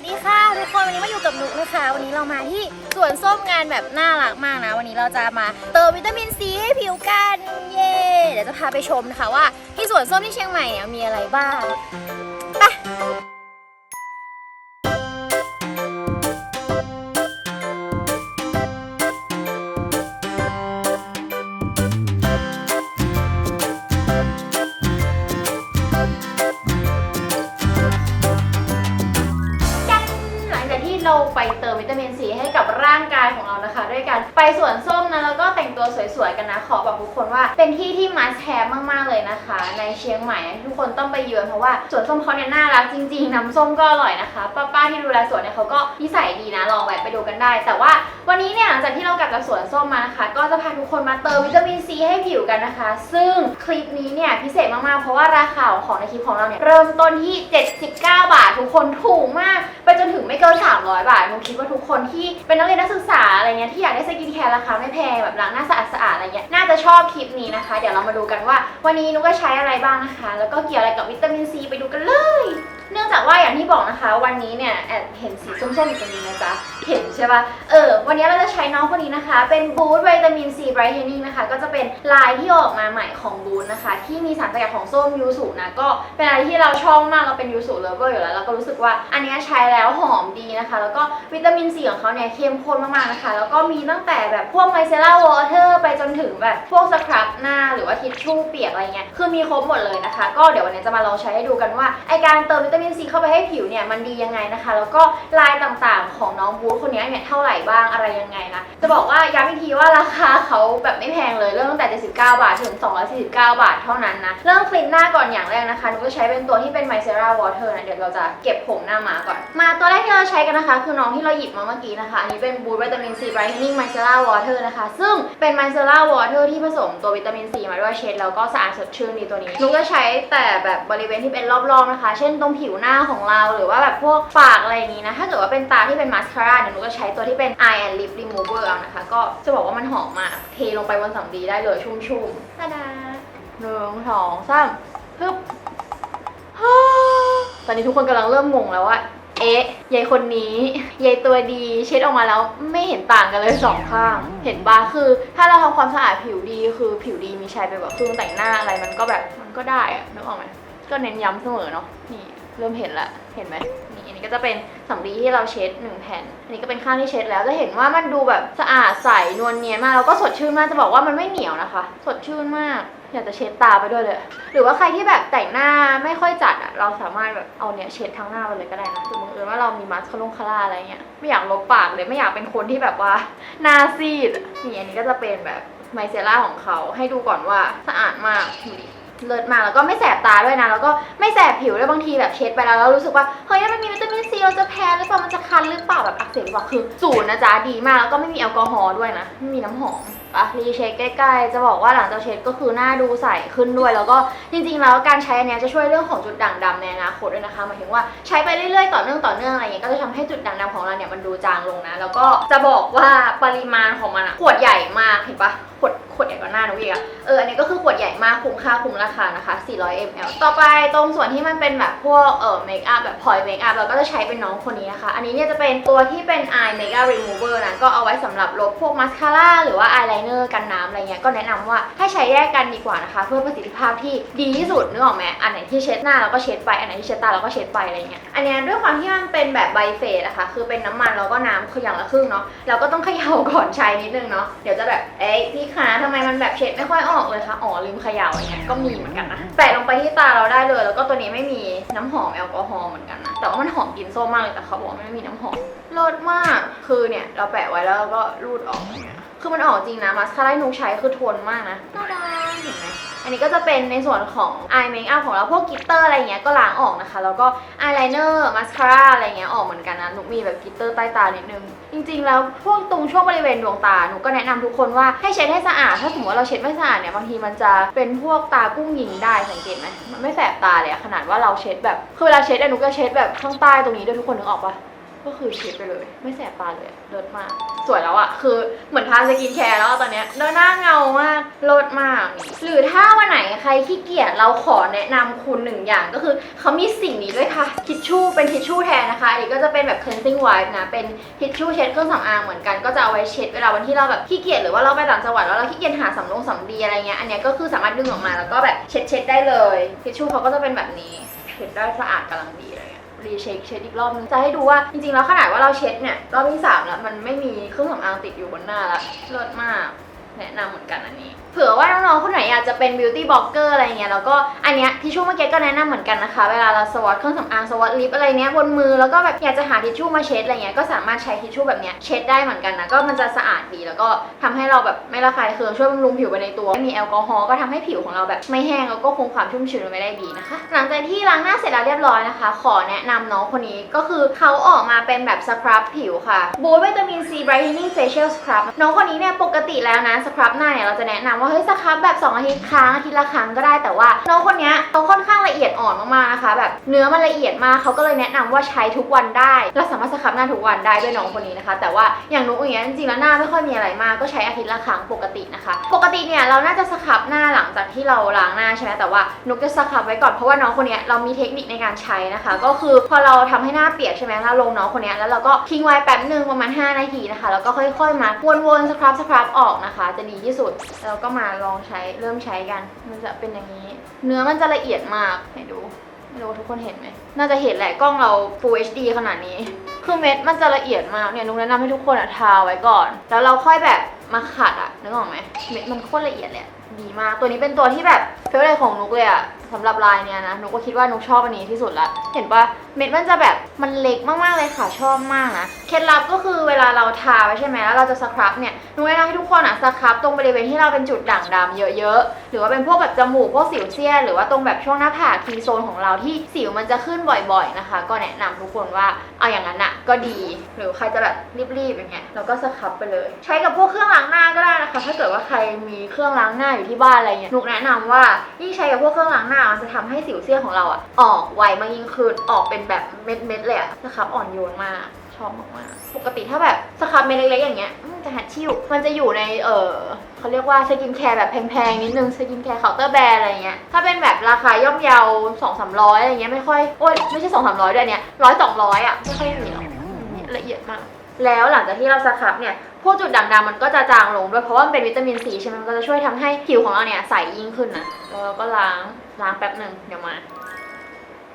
วัสดีค่ะทุกคนวันนี้มาอยู่กับนุกนะคะ วันนี้เรามาที่สวนส้มงานแบบน่ารักมากนะ วันนี้เราจะมาเติมวิตามินซีให้ผิวกันเย่เดี๋ยวจะพาไปชมนะคะว่าที่สวนส้มที่เชียงใหม่เนี่ยมีอะไรบ้างไป สวยๆกันนะ ขอบอกทุกคนว่าเป็นที่ที่มัสแฮมมากๆเลยนะคะ ในเชียงใหม่ทุกคนต้องไปเยือนเพราะว่าสวนส้มเขาเนี่ยน่ารักจริงๆน้ำส้มก็อร่อยนะคะป้าๆที่ดูแลสวนเนี่ยเขาก็นิสัยดีนะลองแวะไปดูกันได้ แต่ว่าวันนี้เนี่ยหลังจากที่เรากลับจากสวนส้มมานะคะ ก็จะพาทุกคนมาเติมวิตามินซีให้ผิวกันนะคะ ซึ่งคลิปนี้เนี่ยพิเศษมากๆเพราะว่าราคาของในคลิปของเราเนี่ยเริ่มต้นที่ 79 บาท ทุกคนถูกมากไปจนถึงไม่เกิน 300 บาทหนูคิดว่าทุกคนที่เป็นนักเรียนนักศึกษาอะไรเงี้ยที่อยากได้สกินแคร์ราคาไม่แพงแบบล้างหน้าสะอาดๆอะไรเงี้ยน่าจะชอบคลิปนี้นะคะ เดี๋ยวเรามาดูกันว่า วันนี้นุ้ก็ใช้อะไรบ้างนะคะ แล้วก็เกี่ยวอะไรกับวิตามินซีไปดูกันเลย เนื่องจากว่าอย่างที่บอกนะคะ วันนี้เนี่ยแอบเห็นสีส้มๆอยู่ตรงนี้นะจ๊ะ เห็นใช่ปะเออ วันนี้เราจะใช้น้องคนนี้นะคะ เป็นบูทวิตามินซีไบรท์เทนนิ่งนะคะ ก็จะเป็นลายที่ออกมาใหม่ของบูทนะคะ ที่มีสารสกัดของส้มยูสุนะ ก็เป็นอะไรที่เราชอบมาก เราเป็นยูสุเลเวอร์อยู่แล้วแล้วก็รู้สึกว่าอันนี้ใช้แล้วหอมดีนะคะ แล้วก็วิตามินซีของเขาเนี่ยเข้มข้นมากๆนะคะ แล้วก็มีตั้งแต่แบบพวกไมเซล่าวอเตอร์ไปจนถึงแบบพวกสครับหน้าหรือว่าทิชชู่เปียกอะไรเงี้ย คือมีครบหมดเลยนะคะ ก็เดี๋ยววันนี้จะมาลองใช้ให้ดูกันว่าไอการเติมวิตามินซีเข้าไปให้ผิวเนี่ยมันดียังไงนะคะ แล้วก็ลายต่างๆของน้องบูธคนนี้เนี่ยเท่าไหร่บ้างอะไรยังไงนะ จะบอกว่าย้ำอีกทีว่าราคาเขาแบบไม่แพงเลย เริ่มตั้งแต่ 79 บาทถึง 249 บาทเท่านั้นนะ เริ่มคลีนหน้าก่อนอย่างแรกนะคะนุก็ใช้เป็นตัวที่เป็น Mycera Water นะ เดี๋ยวเราจะเก็บผมหน้ามาก่อน มาตัวแรกที่เราใช้กันนะคะ คือน้องที่เราหยิบมาเมื่อกี้นะคะ อันนี้เป็น Boost Vitamin C Brightening Mycera Water นะคะ ซึ่งเป็น Mycera Water ที่ผสมตัววิตามินซีมาด้วยเช็ดแล้วก็สะอาดสดชื่นดีตัวนี้นุก็ใช้แต่แบบบริเวณที่เป็นรอบๆนะคะ เช่นตรงผิวหน้าของเราหรือว่าแบบพวกปากอะไรอย่างนี้นะถ้าเกิดว่าเป็นตาที่เป็นมาสคาร่าเนี่ยนุก็ใช้ตัวที่เป็น Eye and Lip Remover เอานะคะ ก็จะบอกว่ามันหอมมาก เทลงไปบนสำลีได้เลยชุ่มๆตาดาหนึ่งสองสามฮึบตอนนี้ทุกคนกำลังเริ่มงงแล้วว่า เอ๊ะยายคนนี้ยายตัวดีเช็ดออกมาแล้วไม่เห็นต่างกันเลยสองข้าง เห็นปะคือ ถ้าเราทำความสะอาดผิวดีคือผิวดีมีใช้ไปแบบเครื่องแต่งหน้าอะไรมันก็แบบมันก็ได้อะนึกออกไหมก็เน้นย้ำเสมอเนาะนี่เริ่มเห็นละเห็นไหม นี้ก็จะเป็นสำลีที่เราเช็ดหนึ่งแผ่น อันนี้ก็เป็นข้างที่เช็ดแล้วจะเห็นว่ามันดูแบบสะอาดใสนวลเนียนมากแล้วก็สดชื่นมากจะบอกว่ามันไม่เหนียวนะคะ สดชื่นมากอยากจะเช็ดตาไปด้วยเลย หรือว่าใครที่แบบแต่งหน้าไม่ค่อยจัดอะเราสามารถแบบเอาเนี่ยเช็ดทั้งหน้าไปเลยก็ได้นะคือบังเอิญว่าเรามีมาสคาร่งคาร่าอะไรเงี้ยไม่อยากลบปากเลยไม่อยากเป็นคนที่แบบว่าหน้าซีดอะนี่อันนี้ก็จะเป็นแบบไมเซล่าของเขาให้ดูก่อนว่าสะอาดมากดูดิ เลิศมากแล้วก็ไม่แสบตาด้วยนะ แล้วก็ไม่แสบผิวด้วยบางทีแบบเช็ดไปแล้วแล้วรู้สึกว่าเฮ้ยมันมีวิตามินซีเราจะแพ้หรือเปล่ามันจะคันหรือเปล่าแบบอักเสบหรือเปล่าคือศูนย์นะจ๊ะดีมากแล้วก็ไม่มีแอลกอฮอล์ด้วยนะไม่มีน้ำหอมปะรีเช็คใกล้ๆจะบอกว่าหลังจากเช็ดก็คือหน้าดูใสขึ้นด้วย แล้วก็จริงๆแล้วการใช้อันนี้จะช่วยเรื่องของจุดด่างดำในอนาคตด้วยนะคะหมายถึงว่าใช้ไปเรื่อยๆต่อเนื่องต่อเนื่องอะไรเงี้ยก็จะทำให้จุดด่างดำของเราเนี่ยมันดูจางลงนะ แล้วก็จะบอกว่าปริมาณของมันอะขวดใหญ่มากเห็นปะ ขวดขวดใหญ่กว่าหน้าหนูอีกอะเอออันนี้ก็คือขวดใหญ่มากคุ้มค่าคุ้มราคานะคะ 400 ml ต่อไปตรงส่วนที่มันเป็นแบบพวกเอ่อเมคอัพแบบพอยเมคอัพเราก็จะใช้เป็นน้องคนนี้นะคะ อันนี้เนี่ยจะเป็นตัวที่เป็น eye makeup remover นะก็เอาไว้สำหรับลบพวกมาสคาร่าหรือว่าอายไลเนอร์กันน้ำอะไรเงี้ยก็แนะนำว่าให้ใช้แยกกันดีกว่านะคะ เพื่อประสิทธิภาพที่ดีที่สุดนึกออกไหมอันไหนที่เช็ดหน้าเราก็เช็ดไปอันไหนที่เช็ดตาเราก็เช็ดไปอะไรเงี้ยอันเนี้ยด้วยความที่มันเป็นแบบไบเฟสอะคะคือเป็นน้ำมันแล้วก็น้ำคืออย่างละครึ่งเนาะเราก็ต้องเขย่าก่อนใช้นิดนึงเนาะเดี๋ยวจะแบบเอ๊ะพี่คะทำไมมันแบบเช็ดไม่ค่อยออกเลยคะ อ๋อลืมเขย่าอะไรเงี้ยก็มีเหมือนกันนะ แปะลงไปที่ตาเราได้เลย แล้วก็ตัวนี้ไม่มีน้ำหอมแอลกอฮอล์เหมือนกันนะ แต่ว่ามันหอมกลิ่นส้มมากเลยแต่เขาบอกว่ามันไม่มีน้ำหอมเลิศมาก คือเนี่ยเราแปะไว้แล้วเราก็รูดออกอย่างเงี้ยคือมันออกจริงนะ มาสคาร่าที่นุกใช้คือทนมากนะน่ารักเห็นไหม อันนี้ก็จะเป็นในส่วนของอายเมคอัพของเราพวกกิตเตอร์อะไรเงี้ยก็ล้างออกนะคะ แล้วก็อายไลเนอร์มาสคาร่าอะไรเงี้ยออกเหมือนกันนะหนุกมีแบบกิตเตอร์ใต้ตานิดนึง จริง ๆ แล้วพวกตรงช่วงบริเวณดวงตาหนุกก็แนะนำทุกคนว่าให้เช็ดให้สะอาด ถ้าสมมติว่าเราเช็ดไม่สะอาดเนี่ยบางทีมันจะเป็นพวกตากุ้งยิงได้สังเกตไหมมันไม่แสบตาเลยอะขนาดว่าเราเช็ดแบบคือเวลาเช็ดอะนุก็เช็ดแบบข้างใต้ตรงนี้ด้วยทุกคนนึกออกปะ ก็คือเช็ดไปเลย ไม่แสบตาเลยเลิศมาก สวยแล้วอะคือเหมือนทาสกินแคร์แล้วตอนเนี้ยแล้วหน้าเงามากเลิศมากนี่หรือถ้าวันไหนใครขี้เกียจเราขอแนะนำคุณหนึ่งอย่างก็คือเขามีสิ่งนี้ด้วยค่ะทิชชู่เป็นทิชชู่แทนนะคะอันนี้ก็จะเป็นแบบ cleansing wipe นะเป็นทิชชู่เช็ดเครื่องสำอางเหมือนกันก็จะเอาไว้เช็ดเวลาวันที่เราแบบขี้เกียจหรือว่าเราไปต่างจังหวัดแล้วเราขี้เกียจหาสำลงสำลีอะไรเงี้ยอันเนี้ยก็คือสามารถดึงออกมาแล้วก็แบบเช็ดเช็ดได้เลยทิชชู่เขาก็จะเป็นแบบนี้ ช็ดได้สะอาดกำลังดีอะไรเงี้ยรีเช็คเช็ดอีกรอบนึงจะให้ดูว่าจริงๆแล้วขนาดว่าเราเช็ดเนี่ยรอบที่สามแล้วมันไม่มีเครื่องสำอางติดอยู่บนหน้าละเลิศมากแนะนำเหมือนกันอันนี้เผื่อว่าน้องๆคนไหนอยากจะเป็น beauty blogger อะไรเงี้ยแล้วก็อันเนี้ยทิชชู่เมื่อกี้ก็แนะนำเหมือนกันนะคะ เวลาเราสวอตเครื่องสำอางสวอตลิปอะไรเนี้ยบนมือแล้วก็แบบอยากจะหาทิชชู่มาเช็ดอะไรเงี้ยก็สามารถใช้ทิชชู่แบบเนี้ยเช็ดได้เหมือนกันนะก็มันจะสะอาดดีแล้วก็ทำให้เราแบบไม่ระคายเคืองช่วยบำรุงผิวไปในตัวไม่มีแอลกอฮอล์ก็ทำให้ผิวของเราแบบไม่แห้งแล้วก็คงความชุ่มชื้นไว้ได้ดีนะคะ หลังจากที่ล้างหน้าเสร็จแล้วเรียบร้อยนะคะ ขอแนะนำน้องคนนี้ก็คือเขาออกมาเป็นแบบสครับผิวค่ะบูทวิตามินซี brightening facial scrub น้องคนนี้เนี่ยปกติแล้วนะสครับหน้าเนี่ยเราจะแนะนำว่าเฮ้ยสครับแบบ2อาทิตย์ครั้งอาทิตย์ละครั้งก็ได้แต่ว่าน้องคนนี้เขาค่อนข้างละเอียดอ่อนมากๆนะคะแบบเนื้อมันละเอียดมากเขาก็เลยแนะนำว่าใช้ทุกวันได้เราสามารถสครับหน้าทุกวันได้ด้วยน้องคนนี้นะคะ แต่ว่าอย่างนุ๊กอย่างเงี้ยจริงๆแล้วหน้าไม่ค่อยมีอะไรมากก็ใช้อาทิตย์ละครั้งปกตินะคะ ปกติเนี่ยเราน่าจะสครับหน้าหลังจากที่เราล้างหน้าใช่ไหมแต่ว่านุ๊กจะสครับไว้ก่อนเพราะว่าน้องคนนี้เรามีเทคนิคในการใช้นะคะ ก็คือพอเราทำให้หน้าเปียกใช่ไหมเราลงน้องคนนี้แล้วเราก็ทิ้งไว้แป๊บหนึ่งประมาณ 5 นาทีนะคะ แล้วก็ค่อย ๆ มาวนๆสครับสครับออกนะคะ จะดีที่สุดแล้วก็มาลองใช้เริ่มใช้กัน มันจะเป็นอย่างนี้ เนื้อมันจะละเอียดมากให้ดูไม่รู้ว่าทุกคนเห็นไหม น่าจะเห็นแหละกล้องเรา Full HD ขนาดนี้ คือเม็ดมันจะละเอียดมากเนี่ยนุกแนะนำให้ทุกคนอะทาไว้ก่อน แล้วเราค่อยแบบมาขัดอะนึกออกไหมเม็ดมันโคตรละเอียดเลยอะดีมาก ตัวนี้เป็นตัวที่แบบเฟเวอร์ของนุกเลยอะสำหรับลายเนี้ยนะนุกก็คิดว่านุกชอบอันนี้ที่สุดละ เห็นปะเม็ดมันจะแบบมันเล็กมากๆเลยค่ะชอบมากนะ เคล็ดลับก็คือเวลาเราทาไว้ใช่ไหมแล้วเราจะสครับเนี่ย นุกแนะนำให้ทุกคนอะสครับตรงบริเวณที่เราเป็นจุดด่างดำเยอะๆ หรือว่าเป็นพวกแบบจมูกพวกสิวเซียนหรือว่าตรงแบบช่วงหน้าผากทีโซนของเราที่สิวมันจะขึ้นบ่อยๆนะคะ ก็แนะนำทุกคนว่าเอาอย่างนั้นอะก็ดี หรือใครจะแบบรีบๆอย่างเงี้ยเราก็สครับไปเลย ใช้กับพวกเครื่องล้างหน้าก็ได้นะคะ ถ้าเกิดว่าใครมีเครื่องล้างหน้าอยู่ที่บ้านอะไรเงี้ยนุกแนะนำว่ายิ่งใช้กับพวกเครื่องล้างหน้ามันจะทำให้สิวเซียนของเราอะออกไวมากยิ่งขึ้นออกเป็นแบบเม็ดๆเลยอะนะครับอ่อนโยนมากชอบมากๆปกติถ้าแบบสครับเม็ดเล็กๆอย่างเงี้ย จะหัดชิวมันจะอยู่ในเออเขาเรียกว่าสกินแคร์แบบแพงๆนิดนึงสกินแคร์เคาน์เตอร์แบรนด์อะไรเงี้ยถ้าเป็นแบบราคาย่อมเยาสองสามร้อยอะไรเงี้ยไม่ค่อยโอ้ยไม่ใช่สองสามร้อยด้วยเนี้ยร้อยสองร้อยอะไม่ค่อยมีหรอกนี่ละเอียดมาก แล้วหลังจากที่เราสครับเนี่ยพวกจุดด่างดำมันก็จะจางลงด้วยเพราะว่ามันเป็นวิตามินซีใช่ไหมมันก็จะช่วยทำให้ผิวของเราเนี่ยใสยิ่งขึ้นนะแล้วเราก็ล้างล้างแป๊บหนึ่งเดี๋ยวมา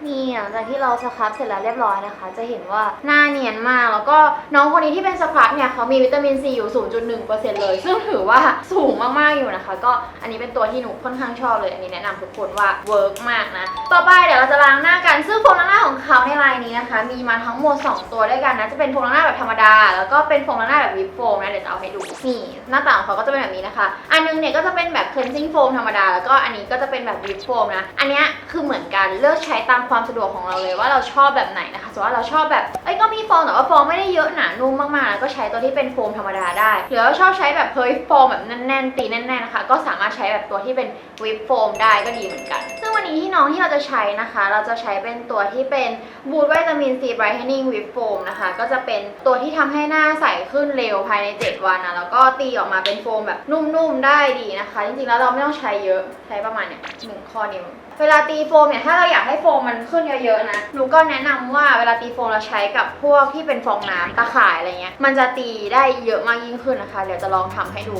นี่หลังจากที่เราสครับเสร็จแล้วเรียบร้อยนะคะ จะเห็นว่าหน้าเนียนมาก แล้วก็น้องคนนี้ที่เป็นสครับเนี่ยเขามีวิตามินซีอยู่ 0.1%เลย ซึ่งถือว่าสูงมากๆอยู่นะคะ ก็อันนี้เป็นตัวที่หนูค่อนข้างชอบเลย อันนี้แนะนำทุกคนว่าเวิร์กมากนะ ต่อไปเดี๋ยวเราจะล้างหน้ากัน ซึ่งโฟมล้างหน้าของเขาในลายนี้นะคะ มีมาทั้งหมด 2 ตัวด้วยกันนะ จะเป็นโฟมล้างหน้าแบบธรรมดา แล้วก็เป็นโฟมล้างหน้าแบบวิปโฟมนะ เดี๋ยวจะเอาให้ดู นี่หน้าตาของเขาก็จะเป็นแบบนี้นะคะ อันนึงเนี่ยก็จะเป็นแบบ cleansing foam ธรรมดา แล้วก็อันนี้ก็จะเป็นแบบวิปโฟมนะ อันนี้คือเหมือนกันเลือกใช้ตามความสะดวกของเราเลยว่าเราชอบแบบไหนนะคะสมมติว่าเราชอบแบบเอ้ยก็มีโฟมแต่ว่าโฟมไม่ได้เยอะหนานุ่มมากๆแล้วก็ใช้ตัวที่เป็นโฟมธรรมดาได้ หรือว่าชอบใช้แบบเฮ้ยโฟมแบบแน่นๆตีแน่นๆนะคะ ก็สามารถใช้แบบตัวที่เป็นวิปโฟมได้ก็ดีเหมือนกัน ซึ่งวันนี้ที่น้องที่เราจะใช้นะคะ เราจะใช้เป็นตัวที่เป็นบูทวิตามินซีไบรท์เทนนิ่งวิปโฟมนะคะ ก็จะเป็นตัวที่ทำให้หน้าใสขึ้นเร็วภายใน 7 วันนะแล้วก็ตีออกมาเป็นโฟมแบบนุ่มๆได้ดีนะคะ จริงๆแล้วเราไม่ต้องใช้เยอะใช้ประมาณเนี่ยหนึ่งข้อนิ้ว เวลาตีโฟมเนี่ยถ้าเราอยากให้โฟมมันขึ้นเยอะๆนะหนูก็แนะนำว่าเวลาตีโฟมเราใช้กับพวกที่เป็นฟองน้ำตะข่ายอะไรเงี้ยมันจะตีได้เยอะมากยิ่งขึ้นนะคะ เดี๋ยวจะลองทำให้ดู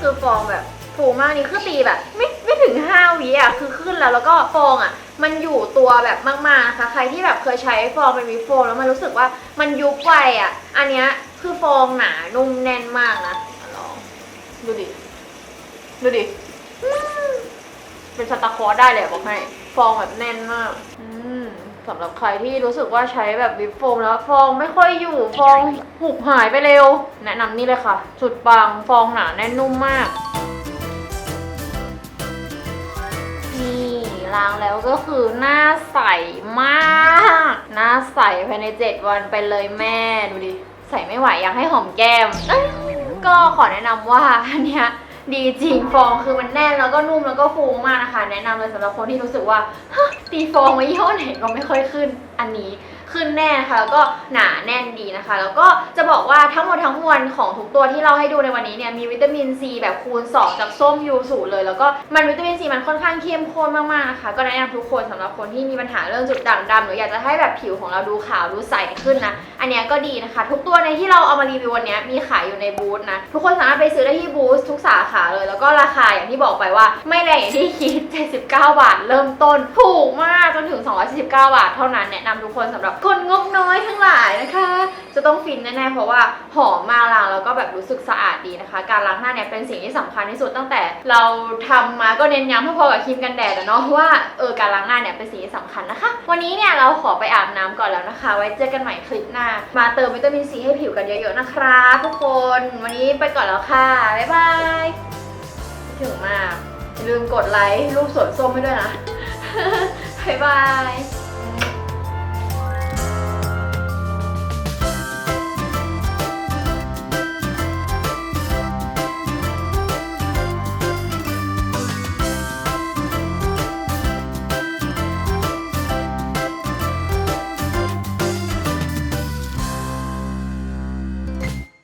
คือฟองแบบฟูมากนี่คือตีแบบ ไม่ไม่ถึง5วิอะคือขึ้นแล้วแล้วก็ฟองอะ มันอยู่ตัวแบบมากๆนะคะ ใครที่แบบเคยใช้ฟองเป็นวิปโฟมแล้วมันรู้สึกว่ามันยุบไวอะ อันเนี้ยคือฟองหนานุ่มแน่นมากนะ ดูดิ ดูดิ เป็นสตาร์คอร์ได้เลยบอกให้ ฟองแบบแน่นมากสำหรับใครที่รู้สึกว่าใช้แบบวิปโฟมแล้วฟองไม่ค่อยอยู่ฟองหุบหายไปเร็ว แนะนำนี่เลยค่ะ สุดปังฟองหนาแน่นนุ่มมาก นี่ล้างแล้วก็คือหน้าใสมาก หน้าใสภายใน 7 วันไปเลยแม่ดูดิ ใส่ไม่ไหวอยากให้หอมแก้มเอ้ย ก็ขอแนะนำว่าอันเนี้ยดีจริงฟองคือมันแน่นแล้วก็นุ่มแล้วก็ฟูมากนะคะ แนะนำเลยสำหรับคนที่รู้สึกว่าฮะตีฟองมายี่ห้อไหนก็ไม่ค่อยขึ้นอันนี้ ขึ้นแน่นะคะแล้วก็หนาแน่นดีนะคะ แล้วก็จะบอกว่าทั้งหมดทั้งมวลของทุกตัวที่เราให้ดูในวันนี้เนี่ยมีวิตามินซีแบบคูณ 2 จากส้มยูสุเลย แล้วก็มันวิตามินซีมันค่อนข้างเข้มข้นมากๆนะคะก็แนะนำทุกคนสำหรับคนที่มีปัญหาเรื่องจุดด่างดำหรืออยากจะให้แบบผิวของเราดูขาวดูใสขึ้นนะอันนี้ก็ดีนะคะ ทุกตัวในที่เราเอามารีวิววันนี้มีขายอยู่ในบูธนะทุกคนสามารถไปซื้อได้ที่บูธทุกสาขาเลย แล้วก็ราคาอย่างที่บอกไปว่า ไม่แรงอย่างที่คิด79 บาท เริ่มต้นถูกมากจนถึง 249 บาท เท่านั้นแนะนำทุกคนสำหรับคนงบน้อยทั้งหลายนะคะ จะต้องฟินแน่ๆเพราะว่าหอมมากล้างแล้วก็แบบรู้สึกสะอาดดีนะคะ การล้างหน้าเนี่ยเป็นสิ่งที่สำคัญที่สุดตั้งแต่เราทำมาก็เน้นย้ำพอๆกับครีมกันแดดเนาะว่าเออการล้างหน้าเนี่ยเป็นสิ่งที่สำคัญนะคะ วันนี้เนี่ยเราขอไปอาบน้ำก่อนแล้วนะคะ ไว้เจอกันใหม่คลิปหน้า มาเติมวิตามินซีให้ผิวกันเยอะๆนะครับทุกคนวันนี้ไปก่อนแล้วค่ะบ๊ายบายถึงมากอย่าลืมกดไลค์รูปสวนส้มให้ด้วยนะ บ๊ายบาย